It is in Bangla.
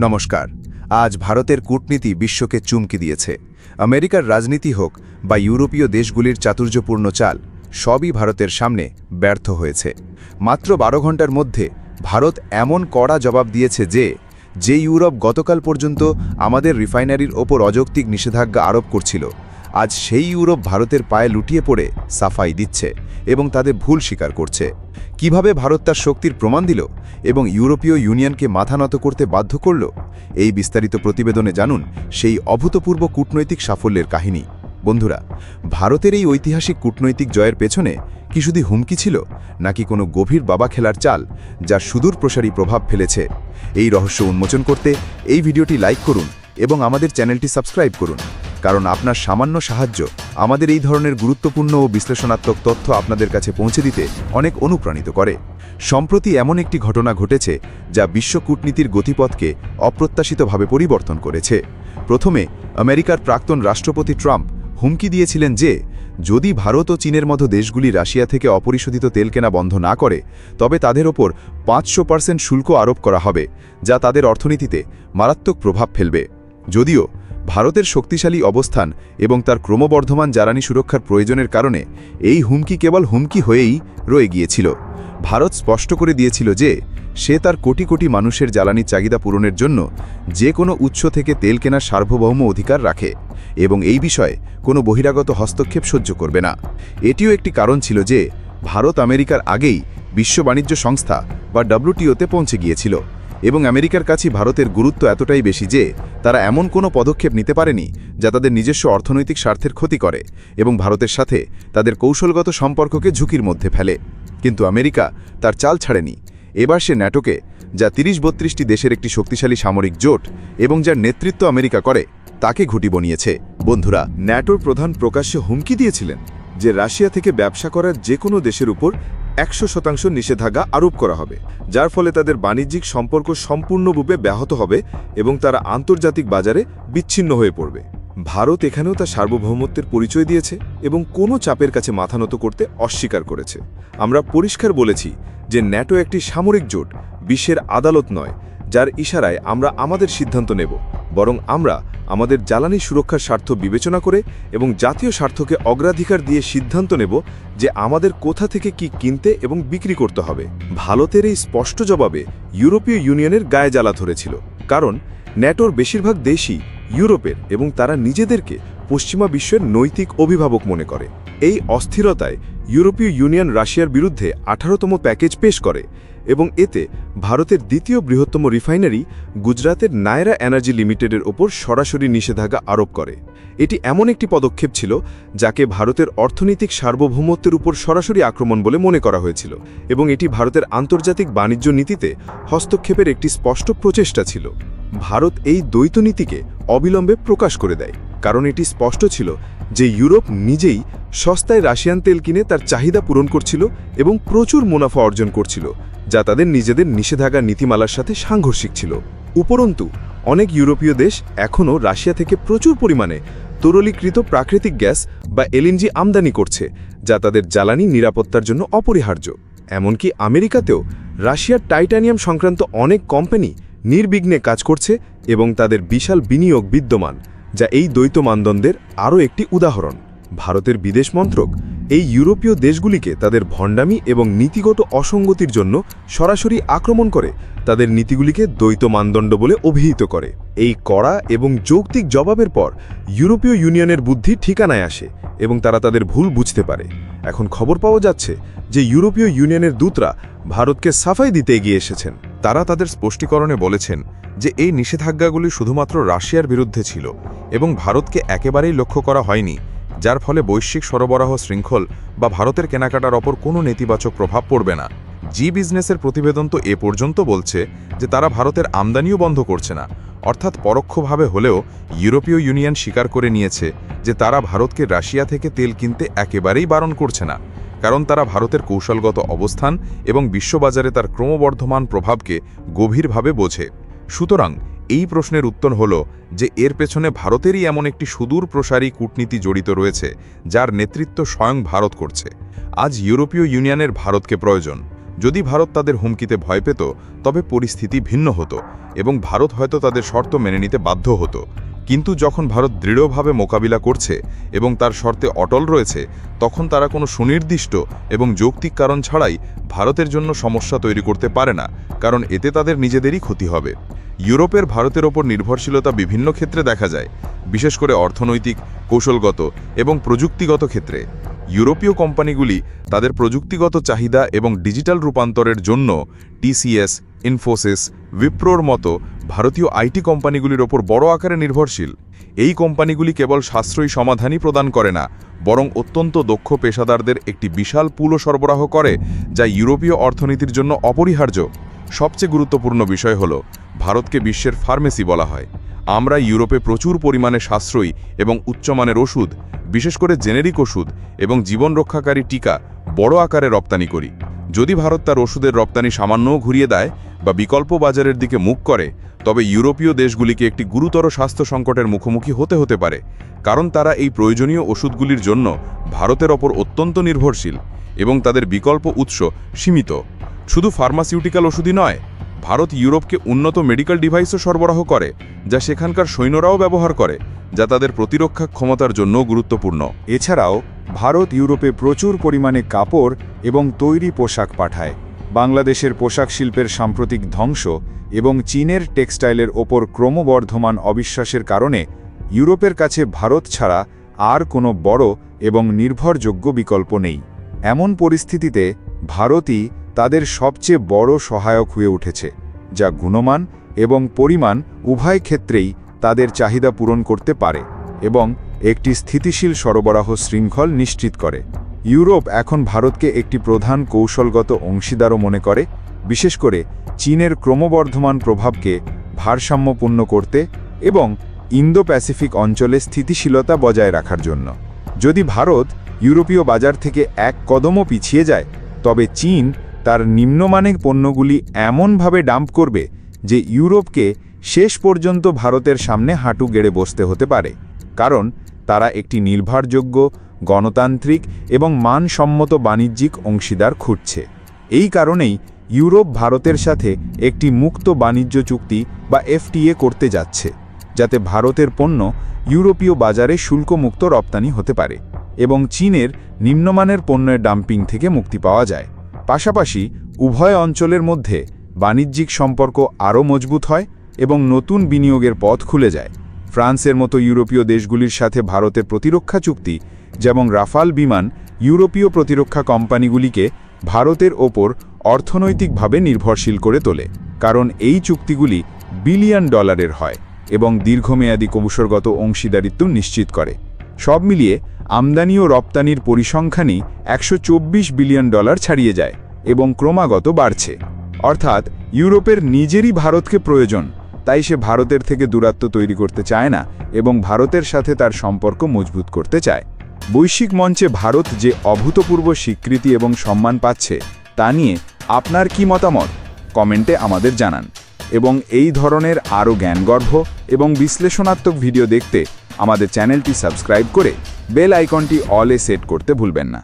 নমস্কার। আজ ভারতের কূটনীতি বিশ্বকে চুমকি দিয়েছে। আমেরিকার রাজনীতি হোক বা ইউরোপীয় দেশগুলির চাতুর্যপূর্ণ চাল, সবই ভারতের সামনে ব্যর্থ হয়েছে। মাত্র বারো ঘণ্টার মধ্যে ভারত এমন কড়া জবাব দিয়েছে যে যে ইউরোপ গতকাল পর্যন্ত আমাদের রিফাইনারির ওপর অযৌক্তিক নিষেধাজ্ঞা আরোপ করছিল, আজ সেই ইউরোপ ভারতের পায়ে লুটিয়ে পড়ে সাফাই দিচ্ছে এবং তাদের ভুল স্বীকার করছে। কীভাবে ভারত তার শক্তির প্রমাণ দিল এবং ইউরোপীয় ইউনিয়নকে মাথা নত করতে বাধ্য করল, এই বিস্তারিত প্রতিবেদনে জানুন সেই অভূতপূর্ব কূটনৈতিক সাফল্যের কাহিনী। বন্ধুরা, ভারতের এই ঐতিহাসিক কূটনৈতিক জয়ের পেছনে কি শুধু হুমকি ছিল, নাকি কোনো গভীর বাবা খেলার চাল যা সুদূর প্রসারী প্রভাব ফেলেছে? এই রহস্য উন্মোচন করতে এই ভিডিওটি লাইক করুন এবং আমাদের চ্যানেলটি সাবস্ক্রাইব করুন। কারণ আপনার সামান্য সাহায্য আমাদের এই ধরনের গুরুত্বপূর্ণ ও বিশ্লেষণাত্মক তথ্য আপনাদের কাছে পৌঁছে দিতে অনেক অনুপ্রাণিত করে। সম্প্রতি এমন একটি ঘটনা ঘটেছে যা বিশ্ব কূটনীতির গতিপথকে অপ্রত্যাশিতভাবে পরিবর্তন করেছে। প্রথমে, আমেরিকার প্রাক্তন রাষ্ট্রপতি ট্রাম্প হুমকি দিয়েছিলেন যে, যদি ভারত ও চীনের মতো দেশগুলি রাশিয়া থেকে অপরিশোধিত তেল কেনা বন্ধ না করে, তবে তাদের ওপর পাঁচশো পার্সেন্ট শুল্ক আরোপ করা হবে, যা তাদের অর্থনীতিতে মারাত্মক প্রভাব ফেলবে। যদিও ভারতের শক্তিশালী অবস্থান এবং তার ক্রমবর্ধমান জ্বালানি সুরক্ষার প্রয়োজনের কারণে এই হুমকি কেবল হুমকি হয়েই রয়ে গিয়েছিল। ভারত স্পষ্ট করে দিয়েছিল যে, সে তার কোটি কোটি মানুষের জ্বালানি চাহিদা পূরণের জন্য যে কোনো উৎস থেকে তেল কেনার সার্বভৌম অধিকার রাখে এবং এই বিষয়ে কোনো বহিরাগত হস্তক্ষেপ সহ্য করবে না। এটিও একটি কারণ ছিল যে, ভারত আমেরিকার আগেই বিশ্ব বাণিজ্য সংস্থা বা ডব্লিউটিওতে পৌঁছে গিয়েছিল। এবং আমেরিকার কাছে ভারতের গুরুত্ব এতটাই বেশি যে তারা এমন কোনো পদক্ষেপ নিতে পারেনি যা তাদের নিজস্ব অর্থনৈতিক স্বার্থের ক্ষতি করে এবং ভারতের সাথে তাদের কৌশলগত সম্পর্ককে ঝুঁকির মধ্যে ফেলে। কিন্তু আমেরিকা তার চাল ছাড়েনি। এবার সে ন্যাটোকে, যা তিরিশ বত্রিশটি দেশের একটি শক্তিশালী সামরিক জোট এবং যার নেতৃত্ব আমেরিকা করে, তাকে ঘুটি বনিয়েছে। বন্ধুরা, ন্যাটোর প্রধান প্রকাশ্যে হুমকি দিয়েছিলেন যে রাশিয়া থেকে ব্যবসা করার যে কোনো দেশের উপর একশো শতাংশ নিষেধাজ্ঞা আরোপ করা হবে, যার ফলে তাদের বাণিজ্যিক সম্পর্ক সম্পূর্ণরূপে ব্যাহত হবে এবং তারা আন্তর্জাতিক বাজারে বিচ্ছিন্ন হয়ে পড়বে। ভারত এখানেও তার সার্বভৌমত্বের পরিচয় দিয়েছে এবং কোনো চাপের কাছে মাথা নত করতে অস্বীকার করেছে। আমরা পরিষ্কার বলেছি যে ন্যাটো একটি সামরিক জোট, বিশ্বের আদালত নয়, যার ইশারায় আমরা আমাদের সিদ্ধান্ত নেব, বরং আমরা আমাদের জ্বালানি সুরক্ষার স্বার্থ বিবেচনা করে এবং জাতীয় স্বার্থকে অগ্রাধিকার দিয়ে সিদ্ধান্ত নেব যে আমাদের কোথা থেকে কি কিনতে এবং বিক্রি করতে হবে। ভারতের এই স্পষ্ট জবাবে ইউরোপীয় ইউনিয়নের গায়ে জ্বালা ধরেছিল, কারণ ন্যাটোর বেশিরভাগ দেশই ইউরোপের এবং তারা নিজেদেরকে পশ্চিমা বিশ্বের নৈতিক অভিভাবক মনে করে। এই অস্থিরতায় ইউরোপীয় ইউনিয়ন রাশিয়ার বিরুদ্ধে আঠারোতম প্যাকেজ পেশ করে এবং এতে ভারতের দ্বিতীয় বৃহত্তম রিফাইনারি গুজরাতের নায়রা এনার্জি লিমিটেডের ওপর সরাসরি নিষেধাজ্ঞা আরোপ করে। এটি এমন একটি পদক্ষেপ ছিল যাকে ভারতের অর্থনৈতিক সার্বভৌমত্বের উপর সরাসরি আক্রমণ বলে মনে করা হয়েছিল এবং এটি ভারতের আন্তর্জাতিক বাণিজ্য নীতিতে হস্তক্ষেপের একটি স্পষ্ট প্রচেষ্টা ছিল। ভারত এই দ্বৈত নীতিকে অবিলম্বে প্রকাশ করে দেয়, কারণ এটি স্পষ্ট ছিল যে ইউরোপ নিজেই সস্তায় রাশিয়ান তেল কিনে তার চাহিদা পূরণ করছিল এবং প্রচুর মুনাফা অর্জন করছিল যা তাদের নিজেদের নিষেধাজ্ঞার নীতিমালার সাথে সাংঘর্ষিক ছিল। উপরন্তু, অনেক ইউরোপীয় দেশ এখনও রাশিয়া থেকে প্রচুর পরিমাণে তরলীকৃত প্রাকৃতিক গ্যাস বা এলএনজি আমদানি করছে, যা তাদের জ্বালানি নিরাপত্তার জন্য অপরিহার্য। এমনকি আমেরিকাতেও রাশিয়ার টাইটানিয়াম সংক্রান্ত অনেক কোম্পানি নির্বিঘ্নে কাজ করছে এবং তাদের বিশাল বিনিয়োগ বিদ্যমান, যা এই দ্বৈত মানদণ্ডের আরও একটি উদাহরণ। ভারতের বিদেশ মন্ত্রক এই ইউরোপীয় দেশগুলিকে তাদের ভণ্ডামি এবং নীতিগত অসঙ্গতির জন্য সরাসরি আক্রমণ করে, তাদের নীতিগুলিকে দ্বৈত মানদণ্ড বলে অভিহিত করে। এই কড়া এবং যৌক্তিক জবাবের পর ইউরোপীয় ইউনিয়নের বুদ্ধি ঠিকানায় আসে এবং তারা তাদের ভুল বুঝতে পারে। এখন খবর পাওয়া যাচ্ছে যে ইউরোপীয় ইউনিয়নের দূতরা ভারতকে সাফাই দিতে এগিয়ে এসেছেন। তারা তাদের স্পষ্টীকরণে বলেছেন যে এই নিষেধাজ্ঞাগুলি শুধুমাত্র রাশিয়ার বিরুদ্ধে ছিল এবং ভারতকে একেবারেই লক্ষ্য করা হয়নি। যার ফলে বৈশ্বিক সরবরাহ শৃঙ্খল বা ভারতের কেনাকাটার ওপর কোনো নেতিবাচক প্রভাব পড়বে না। জি বিজনেসের প্রতিবেদন তো এ পর্যন্ত বলছে যে তারা ভারতের আমদানিও বন্ধ করছে না। অর্থাৎ পরোক্ষভাবে হলেও ইউরোপীয় ইউনিয়ন স্বীকার করে নিয়েছে যে তারা ভারতকে রাশিয়া থেকে তেল কিনতে একেবারেই বারণ করছে না। কারণ তারা ভারতের কৌশলগত অবস্থান এবং বিশ্ববাজারে তার ক্রমবর্ধমান প্রভাবকে গভীরভাবে বোঝে। সুতরাং এই প্রশ্নের উত্তর হল যে এর পেছনে ভারতেরই এমন একটি সুদূর প্রসারী কূটনীতি জড়িত রয়েছে, যার নেতৃত্ব স্বয়ং ভারত করছে। আজ ইউরোপীয় ইউনিয়নের ভারতকে প্রয়োজন। যদি ভারত তাদের হুমকিতে ভয় পেত, তবে পরিস্থিতি ভিন্ন হতো এবং ভারত হয়তো তাদের শর্ত মেনে নিতে বাধ্য হতো। কিন্তু যখন ভারত দৃঢ়ভাবে মোকাবিলা করছে এবং তার শর্তে অটল রয়েছে, তখন তারা কোনো সুনির্দিষ্ট এবং যৌক্তিক কারণ ছাড়াই ভারতের জন্য সমস্যা তৈরি করতে পারে না, কারণ এতে তাদের নিজেদেরই ক্ষতি হবে। ইউরোপের ভারতের ওপর নির্ভরশীলতা বিভিন্ন ক্ষেত্রে দেখা যায়, বিশেষ করে অর্থনৈতিক, কৌশলগত এবং প্রযুক্তিগত ক্ষেত্রে। ইউরোপীয় কোম্পানিগুলি তাদের প্রযুক্তিগত চাহিদা এবং ডিজিটাল রূপান্তরের জন্য টিসিএস ইনফোসিস উইপ্রোর মতো ভারতীয় আইটি কোম্পানিগুলির ওপর বড় আকারে নির্ভরশীল। এই কোম্পানিগুলি কেবল সাশ্রয়ী সমাধানই প্রদান করে না, বরং অত্যন্ত দক্ষ পেশাদারদের একটি বিশাল পুলও সরবরাহ করে, যা ইউরোপীয় অর্থনীতির জন্য অপরিহার্য। সবচেয়ে গুরুত্বপূর্ণ বিষয় হল, ভারতকে বিশ্বের ফার্মেসি বলা হয়। আমরা ইউরোপে প্রচুর পরিমাণে সাশ্রয়ী এবং উচ্চমানের ওষুধ, বিশেষ করে জেনেরিক ওষুধ এবং জীবন রক্ষাকারী টিকা বড় আকারে রপ্তানি করি। যদি ভারত তার ওষুধের রপ্তানি সামান্যও ঘুরিয়ে দেয় বা বিকল্প বাজারের দিকে মুখ করে, তবে ইউরোপীয় দেশগুলিকে একটি গুরুতর স্বাস্থ্য সংকটের মুখোমুখি হতে হতে পারে, কারণ তারা এই প্রয়োজনীয় ওষুধগুলির জন্য ভারতের ওপর অত্যন্ত নির্ভরশীল এবং তাদের বিকল্প উৎস সীমিত। শুধু ফার্মাসিউটিক্যাল ওষুধই নয়, ভারত ইউরোপকে উন্নত মেডিকেল ডিভাইসও সরবরাহ করে, যা সেখানকার সৈন্যরাও ব্যবহার করে, যা তাদের প্রতিরক্ষা ক্ষমতার জন্য গুরুত্বপূর্ণ। এছাড়াও, ভারত ইউরোপে প্রচুর পরিমাণে কাপড় এবং তৈরি পোশাক পাঠায়। বাংলাদেশের পোশাক শিল্পের সাম্প্রতিক ধ্বংস এবং চীনের টেক্সটাইলের ওপর ক্রমবর্ধমান অবিশ্বাসের কারণে ইউরোপের কাছে ভারত ছাড়া আর কোনো বড় এবং নির্ভরযোগ্য বিকল্প নেই। এমন পরিস্থিতিতে ভারতই তাদের সবচেয়ে বড় সহায়ক হয়ে উঠেছে, যা গুণমান এবং পরিমাণ উভয় ক্ষেত্রেই তাদের চাহিদা পূরণ করতে পারে এবং একটি স্থিতিশীল সরবরাহ শৃঙ্খল নিশ্চিত করে। ইউরোপ এখন ভারতকে একটি প্রধান কৌশলগত অংশীদারও মনে করে, বিশেষ করে চীনের ক্রমবর্ধমান প্রভাবকে ভারসাম্যপূর্ণ করতে এবং ইন্দো প্যাসিফিক অঞ্চলে স্থিতিশীলতা বজায় রাখার জন্য। যদি ভারত ইউরোপীয় বাজার থেকে এক কদমও পিছিয়ে যায়, তবে চীন তার নিম্নমানের পণ্যগুলি এমনভাবে ডাম্প করবে যে ইউরোপকে শেষ পর্যন্ত ভারতের সামনে হাঁটু গেড়ে বসতে হতে পারে, কারণ তারা একটি নির্ভরযোগ্য গণতান্ত্রিক এবং মানসম্মত বাণিজ্যিক অংশীদার খুঁজছে। এই কারণেই ইউরোপ ভারতের সাথে একটি মুক্ত বাণিজ্য চুক্তি বা এফটিএ করতে যাচ্ছে, যাতে ভারতের পণ্য ইউরোপীয় বাজারে শুল্কমুক্ত রপ্তানি হতে পারে এবং চীনের নিম্নমানের পণ্যের ডাম্পিং থেকে মুক্তি পাওয়া যায়। পাশাপাশি উভয় অঞ্চলের মধ্যে বাণিজ্যিক সম্পর্ক আরও মজবুত হয় এবং নতুন বিনিয়োগের পথ খুলে যায়। ফ্রান্সের মতো ইউরোপীয় দেশগুলির সাথে ভারতের প্রতিরক্ষা চুক্তি যেমন রাফাল বিমান ইউরোপীয় প্রতিরক্ষা কোম্পানিগুলিকে ভারতের ওপর অর্থনৈতিকভাবে নির্ভরশীল করে তোলে, কারণ এই চুক্তিগুলি বিলিয়ন ডলারের হয় এবং দীর্ঘমেয়াদী কৌশলগত অংশীদারিত্ব নিশ্চিত করে। সব মিলিয়ে আমদানি ও রপ্তানির পরিসংখ্যানই একশো চব্বিশ বিলিয়ন ডলার ছাড়িয়ে যায় এবং ক্রমাগত বাড়ছে। অর্থাৎ ইউরোপের নিজেরই ভারতকে প্রয়োজন, তাই সে ভারতের থেকে দূরত্ব তৈরি করতে চায় না এবং ভারতের সাথে তার সম্পর্ক মজবুত করতে চায়। বৈশ্বিক মঞ্চে ভারত যে অভূতপূর্ব স্বীকৃতি এবং সম্মান পাচ্ছে, তা নিয়ে আপনার কি মতামত? কমেন্টে আমাদের জানান। এবং এই ধরনের আরও জ্ঞানগর্ভ এবং বিশ্লেষণাত্মক ভিডিও দেখতে আমাদের চ্যানেলটি সাবস্ক্রাইব করে বেল আইকনটি অলে সেট করতে ভুলবেন না।